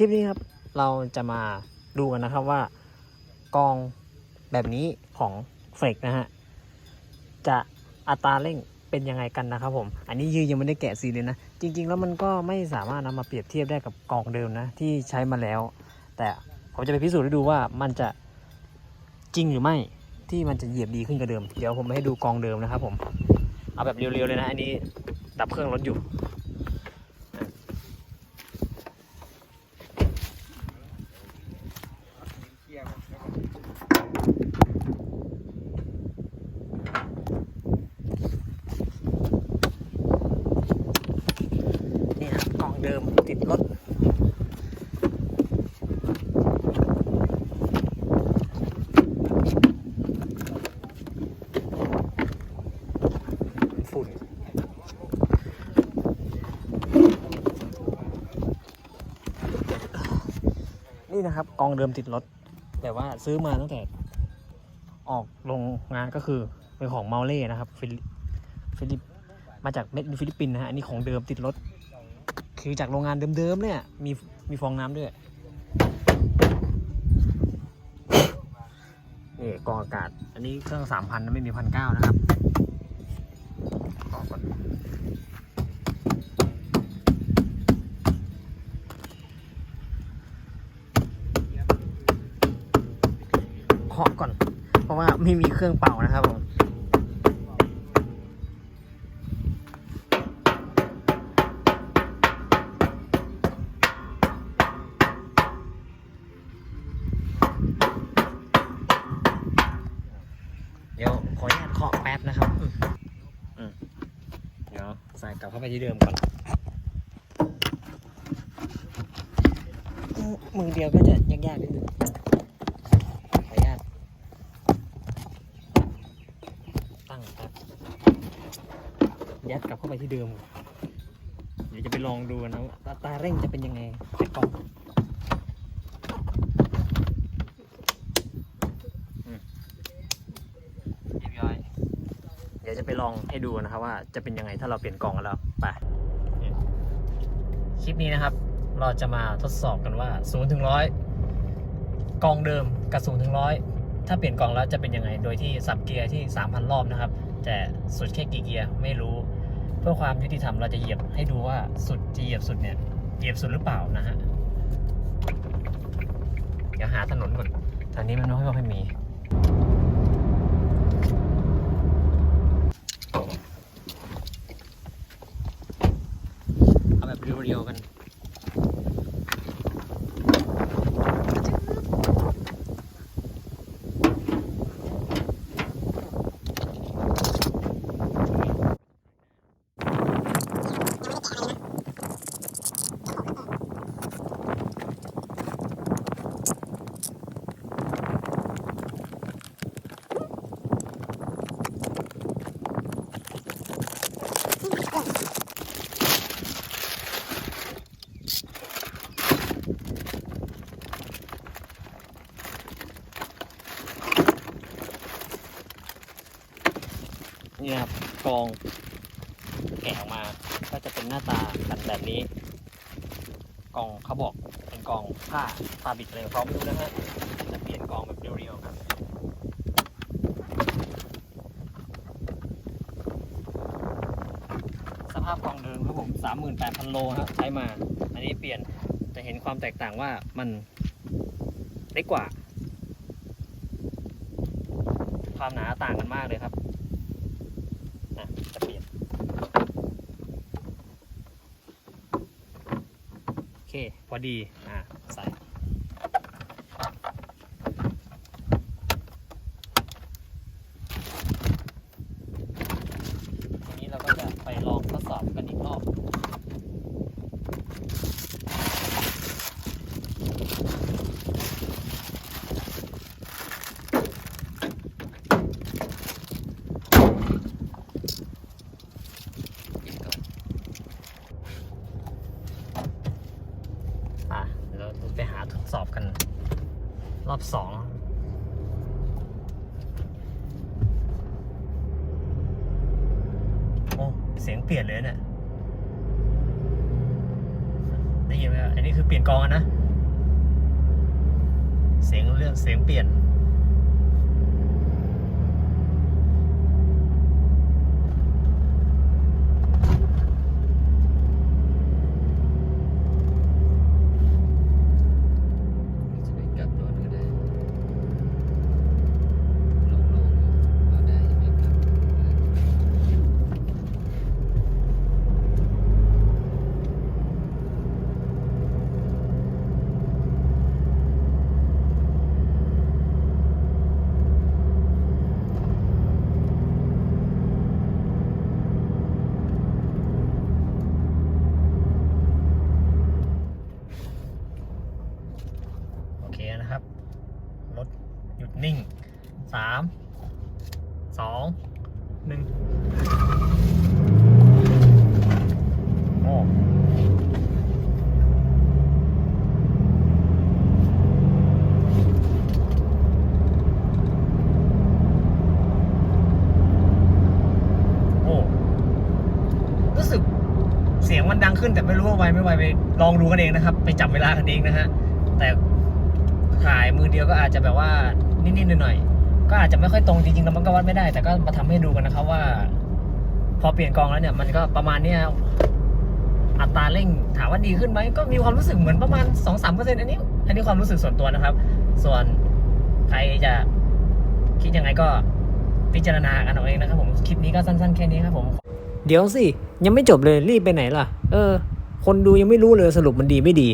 คลิปนี้ครับ เราจะมาดูกันนะครับว่ากองแบบนี้ของเฟกนะฮะ จะอัตราเร่งเป็นยังไงกันนะครับผม อันนี้ยือยังไม่ได้แกะซีเลยนะ จริง ๆ แล้วมันก็ไม่สามารถนำมาเปรียบเทียบได้กับกองเดิมนะ ที่ใช้มาแล้ว แต่ผมจะไปพิสูจน์ให้ดูว่ามันจะจริงหรือไม่ที่มันจะเหยียบดีขึ้นกว่าเดิม เดี๋ยวผมให้ดูกองเดิมนะครับผม เอาแบบเรียวๆเลยนะ อันนี้ดับเครื่องรถอยู่ นี่นะกล่อง เดิมติดรถฝุ่นนี่นะครับกองเดิมติดรถ แต่ว่าซื้อมาตั้งแต่ออกโรงงานก็คือเป็นของเมาเล่นะครับฟิลิฟิลิปมาจากเม็ดฟิลิปปินส์นะฮะอันนี้ของเดิมติดรถ คือจากโรงงานเดิมๆเนี่ยมีมีฟองน้ำด้วยนี่กองอากาศ อันนี้เครื่องสามพันไม่มีพันเก้านะครับก่อนเคาะก่อน เพราะว่าไม่มีเครื่องเป่านะครับผม กลับเข้าไปที่เดิมก่อน มือเดียวก็จะยากๆนิดนึงขออนุญาตตั้งครับยัดกลับเข้าไปที่เดิม เดี๋ยวจะไปลองดูนะว่าตาเร่งจะเป็นยังไงไปก่อน เรียบร้อยเดี๋ยวจะไปลองให้ดูนะครับว่าจะเป็นยังไงถ้าเราเปลี่ยนกล่องกันแล้วไปคลิปนี้นะครับ เราจะมาทดสอบกันว่า0ถึง100กล่องเดิมกับ0ถึง100ถ้าเปลี่ยนกล่องแล้วจะเป็นยังไงโดยที่สับเกียร์ที่ 3,000 รอบนะครับ แต่สุดแค่กี่เกียร์ไม่รู้ เพื่อความยุติธรรมเราจะเหยียบให้ดูว่าสุดจะเหยียบสุดเนี่ยเหยียบสุดหรือเปล่านะฮะเดี๋ยวหาถนนก่อนตอนนี้มันไม่ค่อยมี เอ นี่ครับกองแกะออกมา ก็จะเป็นหน้าตากันแบบนี้กองเขาบอกเป็นกองผ้าฟาบิกอะไรขอม่รู้นะฮะจะเปลี่ยนกองแบบเรียวๆครับสภาพกองเดิมครับผม38,000โลฮะใช้มา อันนี้เปลี่ยนจะเห็นความแตกต่างว่ามันเล็กกว่า ความหนาต่างกันมากเลยครับ อะจะเปลี่ยนโอเค พอดี อะ ใส่ เสียงเปลี่ยนเลยเนะี่ยได้ยินไหมอันนี้คือเปลี่ยนกองนะ เสียงเรื่องเสียงเปลี่ยน สามสองหนึ่งโอ้โอ้รู้สึกเสียงมันดังขึ้นแต่ไม่รู้ว่าไวไม่ไวไปลองดูกันเองนะครับ ไปจับเวลากันเองนะฮะ แต่ถ่ายมือเดียวก็อาจจะแบบว่านิดๆหน่อยๆ ก็อาจจะไม่ค่อยตรงจริงๆแล้วมันก็วัดไม่ได้ แต่ก็มาทำให้ดูกันนะครับว่า พอเปลี่ยนกองแล้วเนี่ย มันก็ประมาณเนี้ยอัตราเร่งถามว่าดีขึ้นไหมก็มีความรู้สึกเหมือนประมาณ2อสามเปอร์เซ็นต์อันนี้อันนี้ความรู้สึกส่วนตัวนะครับ ส่วนใครจะคิดยังไงก็พิจารณากันเอาเองนะครับผมคลิปนี้ก็สั้นๆแค่นี้ครับผม เดี๋ยวสิยังไม่จบเลยรีบไปไหนล่ะ เออ คนดูยังไม่รู้เลยสรุปมันดีไม่ดี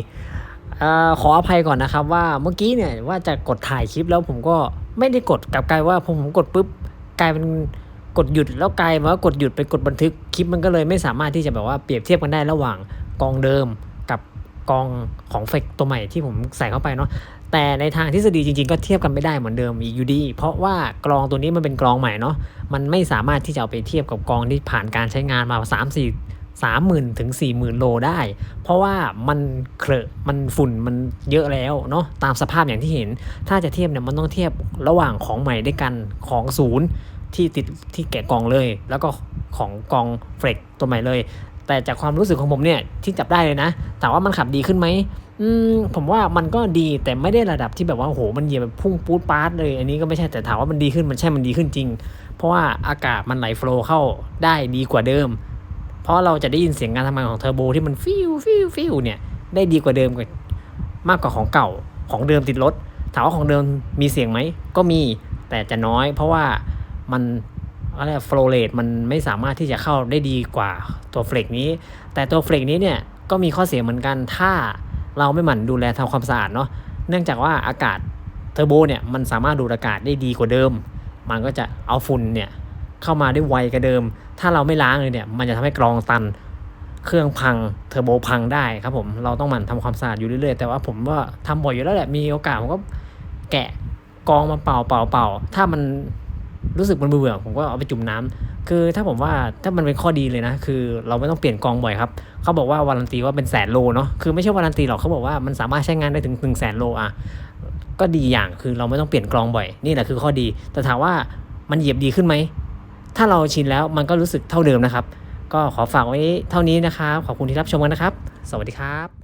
อขออภัยก่อนนะครับว่าเมื่อกี้เนี่ยว่าจะกดถ่ายคลิปแล้วผมก็ ไม่ได้กดกลับกลายว่าผมผมกดปุ๊บกลายเป็นกดหยุดแล้วกลายมาว่ากดหยุดไปกดบันทึกคลิปมันก็เลยไม่สามารถที่จะแบบว่าเปรียบเทียบกันได้ระหว่างกองเดิมกับกองของเฟกตัวใหม่ที่ผมใส่เข้าไปเนาะแต่ในทางทฤษฎีจริงๆ ก็เทียบกันไม่ได้เหมือนเดิมอีกอยู่ดี เพราะว่ากรองตัวนี้มันเป็นกรองใหม่เนาะมันไม่สามารถที่จะเอาไปเทียบกับกองที่ผ่านการใช้งานมา3 4 3 0,000ถึง40,000 โลได้ เพราะว่ามันเครอะมันฝุ่นมันเยอะแล้วเนาะตามสภาพอย่างที่เห็น ถ้าจะเทียบเนี่ยมันต้องเทียบระหว่างของใหม่ด้วยกันของศูนย์ที่ติดที่แกะกล่องเลย แล้วก็ของกองเฟรกตัวใหม่เลย แต่จากความรู้สึกของผมเนี่ยที่จับได้เลยนะถามว่ามันขับดีขึ้นไหมอืมผมว่ามันก็ดีแต่ไม่ได้ระดับที่แบบว่าโอ้โหมันเหยียบแบบพุ่งปูดปาร์ตเลย อันนี้ก็ไม่ใช่แต่ถามว่ามันดีขึ้นมันใช่มันดีขึ้นจริง เพราะว่าอากาศมันไหลโฟล์เข้าได้ดีกว่าเดิม เพราะเราจะได้ยินเสียงการทำงานของเทอร์โบที่มันฟิวฟิวฟิวเนี่ยได้ดีกว่าเดิมกว่ามากกว่าของเก่าของเดิมติดรถถามว่าของเดิมมีเสียงไหมก็มีแต่จะน้อย เพราะว่ามันอะไรโฟลเรทมันไม่สามารถที่จะเข้าได้ดีกว่าตัวเฟลกนี้ แต่ตัวเฟลกนี้เนี่ยก็มีข้อเสียเหมือนกันถ้าเราไม่หมั่นดูแลทำความสะอาดเนาะเนื่องจากว่าอากาศเทอร์โบเนี่ยมันสามารถดูดอากาศได้ดีกว่าเดิม มันก็จะเอาฝุ่นเนี่ยเข้ามาได้ไวกว่าเดิม ถ้าเราไม่ล้างเลยเนี่ย มันจะทำให้กรองตัน เครื่องพัง เทอร์โบพังได้ครับผม เราต้องหมั่นทำความสะอาดอยู่เรื่อยๆ แต่ว่าผมว่าทำบ่อยอยู่แล้วแหละ มีโอกาสผมก็แกะกรองมาเป่าเป่าเป่า ถ้ามันรู้สึกมันเบื่อผมก็เอาไปจุ่มน้ำคือถ้าผมว่าถ้ามันเป็นข้อดีเลยนะ คือเราไม่ต้องเปลี่ยนกรองบ่อยครับ เขาบอกว่าวารันตีว่าเป็นแสนโลเนาะ คือไม่ใช่วารันตีหรอกเขาบอกว่ามันสามารถใช้งานได้ถึงหนึ่งแสนโลอะ ก็ดีอย่างคือเราไม่ต้องเปลี่ยนกรองบ่อย นี่แหละคือข้อดี แต่ถามว่ามันเหยียบดีขึ้นไหม ถ้าเราชินแล้วมันก็รู้สึกเท่าเดิมนะครับ ก็ขอฝากไว้เท่านี้นะครับ ขอบคุณที่รับชมกันนะครับ สวัสดีครับ